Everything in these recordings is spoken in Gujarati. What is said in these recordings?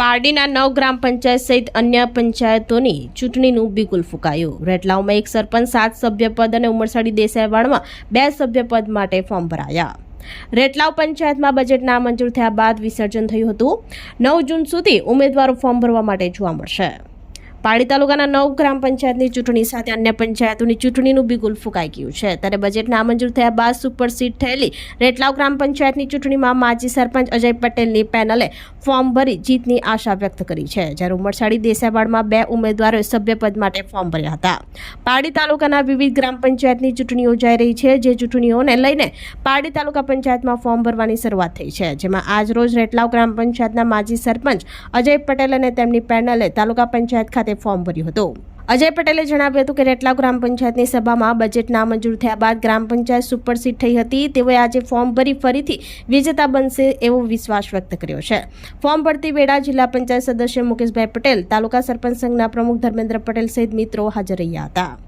પારડીના નવ ગ્રામ પંચાયત સહિત અન્ય પંચાયતોની ચૂંટણીનું બિગુલ ફૂંકાયું. રેટલાઉમાં એક સરપંચ, સાત સભ્યપદ અને ઉમરસાડી દેસાઈવાડમાં બે સભ્યપદ માટે ફોર્મ ભરાયા. રેટલાવ પંચાયતમાં બજેટ નામંજૂર થયા બાદ વિસર્જન થયું હતું. નવ જૂન સુધી ઉમેદવારો ફોર્મ ભરવા માટે જોવા મળશે. પાડી તાલુકાના નવ ગ્રામ પંચાયતની ચૂંટણી સાથે અન્ય પંચાયતોની ચૂંટણીનું બિગુલ ફૂંકાઈ ગયું છે. ત્યારે બજેટ નામંજૂર થયા બાદ સુપર સીટ થયેલી રેટલાવ ગ્રામ પંચાયતની ચૂંટણીમાં માજી સરપંચ અજય પટેલની પેનલે ફોર્મ ભરી જીતની આશા વ્યક્ત કરી છે. જ્યારે ઉમરસાડી દેસાઈવાડમાં બે ઉમેદવારોએ સભ્યપદ માટે ફોર્મ ભર્યા હતા. પારડી તાલુકાના વિવિધ ગ્રામ પંચાયતની ચૂંટણી યોજાઈ રહી છે, જે ચૂંટણીઓને લઈને પારડી તાલુકા પંચાયતમાં ફોર્મ ભરવાની શરૂઆત થઈ છે. જેમાં આજ રોજ રેટલાવ ગ્રામ પંચાયતના માજી સરપંચ અજય પટેલ અને તેમની પેનલે તાલુકા પંચાયત ખાતે ફોર્મ ભર્યું હતું. અજય પટેલે જણાવ્યું હતું કે રેટલા ગ્રામ પંચાયતની સભામાં બજેટ નામંજૂર થયા બાદ ગ્રામ પંચાયત સુપરસીડ થઈ હતી. તેઓએ આજે ફોર્મ ભરી ફરીથી વિજેતા બનશે એવો વિશ્વાસ વ્યક્ત કર્યો છે. ફોર્મ ભરતી વેળા જિલ્લા પંચાયત સદસ્ય મુકેશભાઈ પટેલ, તાલુકા સરપંચ સંઘના પ્રમુખ ધર્મેન્દ્ર પટેલ સહિત મિત્રો હાજર રહ્યા હતા.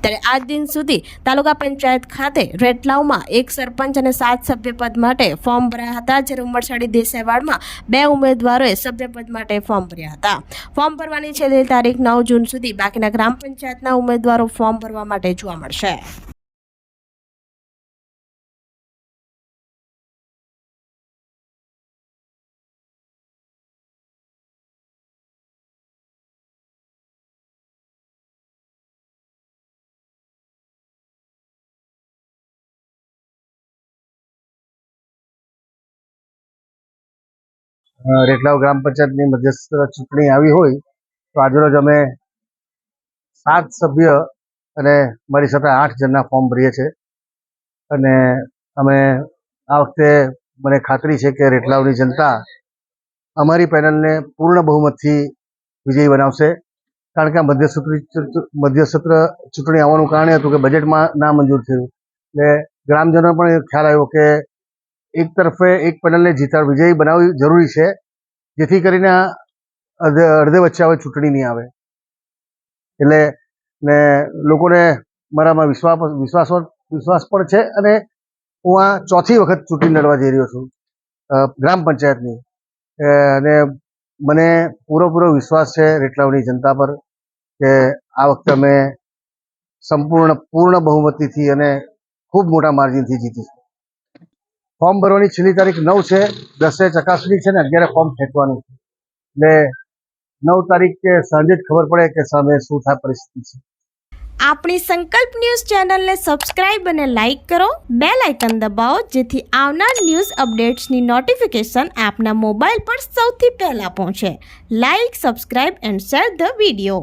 ત્યારે આજ દિન સુધી તાલુકા પંચાયત ખાતે રેટલાવમાં એક સરપંચ અને સાત સભ્યપદ માટે ફોર્મ ભર્યા હતા, જ્યારે ઉમરસાડી દેસાઈવાડમાં બે ઉમેદવારોએ સભ્યપદ માટે ફોર્મ ભર્યા હતા. ફોર્મ ભરવાની છેલ્લી તારીખ નવ જૂન સુધી બાકીના ગ્રામ પંચાયતના ઉમેદવારો ફોર્મ ભરવા માટે જોવા મળશે. રેટલાવ ગ્રામ પંચાયતની મધ્યસ્થ ચૂંટણી આવી હોય, તો આજરોજ અમે સાત સભ્ય અને મારી સાથે આઠ જણના ફોર્મ ભરીએ છીએ. અને અમે આ વખતે મને ખાતરી છે કે રેટલાવની જનતા અમારી પેનલને પૂર્ણ બહુમતથી વિજયી બનાવશે. કારણ કે આ મધ્યસત્ર મધ્યસત્ર ચૂંટણી આવવાનું કારણ એ હતું કે બજેટમાં ના મંજૂર થયું. એટલે ગ્રામજનો પણ ખ્યાલ આવ્યો કે એક તરફે એક પેનલને જીતા વિજયી બનાવવી જરૂરી છે, જેથી કરીને અડધે અડધે વચ્ચે હવે ચૂંટણી નહીં આવે. એટલે ને લોકોને મારામાં વિશ્વાસ વિશ્વાસ વિશ્વાસ પણ છે અને હું આ ચોથી વખત ચૂંટણી લડવા જઈ રહ્યો છું ગ્રામ પંચાયતની. અને મને પૂરેપૂરો વિશ્વાસ છે રેટલાવની જનતા પર કે આ વખતે અમે સંપૂર્ણ, પૂર્ણ બહુમતીથી અને ખૂબ મોટા માર્જિનથી જીતીશું. ફોર્મ ભરવાની છેલ્લી તારીખ નવ છે, દસે ચકાસણી છે ને અગિયારે ફોર્મ ખેંચવાનું છે. એટલે નવ તારીખે સાંજે જ ખબર પડે કે સામે શું થાય પરિસ્થિતિ છે. આપણી સંકલ્પ ન્યૂઝ ચેનલને સબસ્ક્રાઇબ અને લાઇક કરો બે લાઇકન દબાવો, જેથી આવનાર ન્યૂઝ અપડેટ્સની નોટિફિકેશન આપના મોબાઈલ પર સૌથી પહેલા પહોંચે. Like, subscribe and share the video.